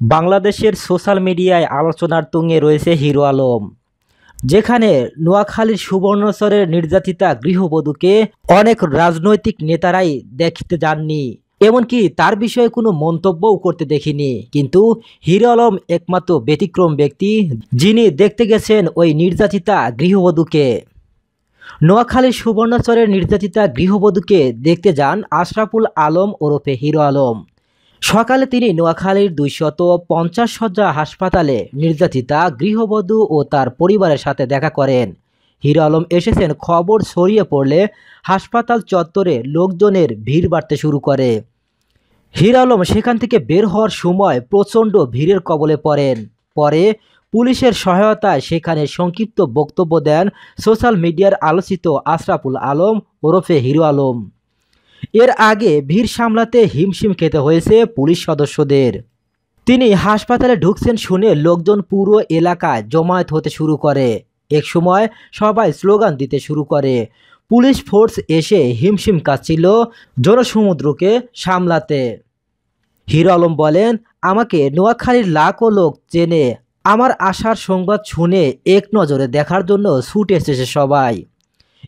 বাংলাদেশের সোশ্যাল মিডিয়ায় আলোচনার তুঙ্গে রয়েছে হিরো আলম, যেখানে নোয়াখালীর সুবর্ণচরের নির্যাতিতা গৃহবধূকে অনেক রাজনৈতিক নেতারাই দেখতে যাননি, এমনকি তার বিষয়ে কোনো মন্তব্যও করতে দেখিনি। কিন্তু হিরো আলম একমাত্র ব্যতিক্রম ব্যক্তি, যিনি দেখতে গেছেন ওই নির্যাতিতা গৃহবধূকে। নোয়াখালীর সুবর্ণচরের নির্যাতিতা গৃহবধূকে দেখতে যান আশরাফুল আলম ওরফে হিরো আলম। সকালে তিনি নোয়াখালীর দুইশত পঞ্চাশ শয্যা হাসপাতালে নির্যাতিতা, গৃহবধূ ও তার পরিবারের সাথে দেখা করেন। হিরো আলম এসেছেন খবর ছড়িয়ে পড়লে হাসপাতাল চত্বরে লোকজনের ভিড় বাড়তে শুরু করে। হিরো আলম সেখান থেকে বের হওয়ার সময় প্রচণ্ড ভিড়ের কবলে পড়েন। পরে পুলিশের সহায়তায় সেখানে সংক্ষিপ্ত বক্তব্য দেন সোশ্যাল মিডিয়ার আলোচিত আশরাফুল আলম ওরফে হিরো আলম। এর আগে ভিড় সামলাতে হিমশিম খেতে হয়েছে পুলিশ সদস্যদের। তিনি হাসপাতালে ঢুকছেন শুনে লোকজন পুরো এলাকায় জমায়েত হতে শুরু করে। এক সময় সবাই স্লোগান দিতে শুরু করে। পুলিশ ফোর্স এসে হিমশিম কাচ্ছিল জনসমুদ্রকে সামলাতে। হিরো আলম বলেন, আমাকে নোয়াখালীর লাখো লোক চেনে। আমার আসার সংবাদ শুনে এক নজরে দেখার জন্য ছুটে এসেছে সবাই।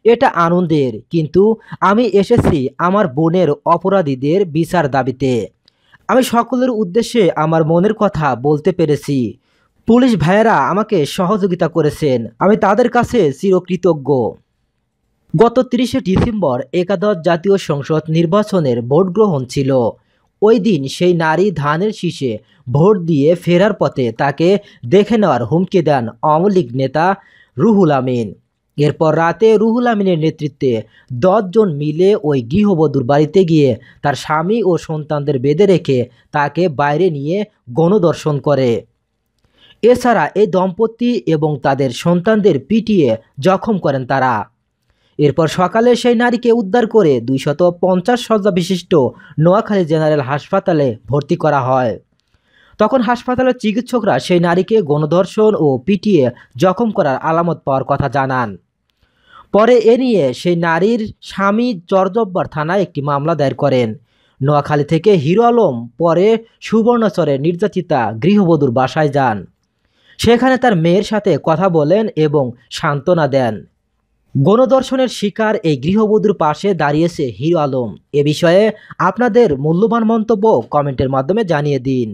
এটা আনন্দের। কিন্তু আমি এসেছি আমার বোনের অপরাধীদের বিচার দাবিতে। আমি সকলের উদ্দেশ্যে আমার মনের কথা বলতে পেরেছি। পুলিশ ভাইয়েরা আমাকে সহযোগিতা করেছেন। আমি তাদের কাছে চিরকৃতজ্ঞ। গত তিরিশে ডিসেম্বর একাদশ জাতীয় সংসদ নির্বাচনের ভোট গ্রহণ ছিল। ওই দিন সেই নারী ধানের শীষে ভোট দিয়ে ফেরার পথে তাকে দেখে নেওয়ার হুমকি দেন আওয়ামী লীগ নেতা রুহুল আমিন। এরপর রাতে রুহুল আমিনের নেতৃত্বে দশজন মিলে ওই গৃহবধূর বাড়িতে গিয়ে তার স্বামী ও সন্তানদের বেঁধে রেখে তাকে বাইরে নিয়ে গণদর্শন করে। এছাড়া এই দম্পতি এবং তাদের সন্তানদের পিটিয়ে জখম করেন তারা। এরপর সকালে সেই নারীকে উদ্ধার করে দুইশত পঞ্চাশ শয্যা বিশিষ্ট নোয়াখালী জেনারেল হাসপাতালে ভর্তি করা হয়। তখন হাসপাতালের চিকিৎসকরা সেই নারীকে গণধর্ষণ ও পিটিয়ে জখম করার আলামত পাওয়ার কথা জানান। পরে এ নিয়ে সেই নারীর স্বামী চরজব্বার থানায় একটি মামলা দায়ের করেন। নোয়াখালী থেকে হিরো আলম পরে সুবর্ণচরে নির্যাতিতা গৃহবধূর বাসায় যান। সেখানে তার মেয়ের সাথে কথা বলেন এবং সান্ত্বনা দেন। গণদর্শনের শিকার এই গৃহবধূর পাশে দাঁড়িয়েছে হিরো আলম। এ বিষয়ে আপনাদের মূল্যবান মন্তব্য কমেন্টের মাধ্যমে জানিয়ে দিন।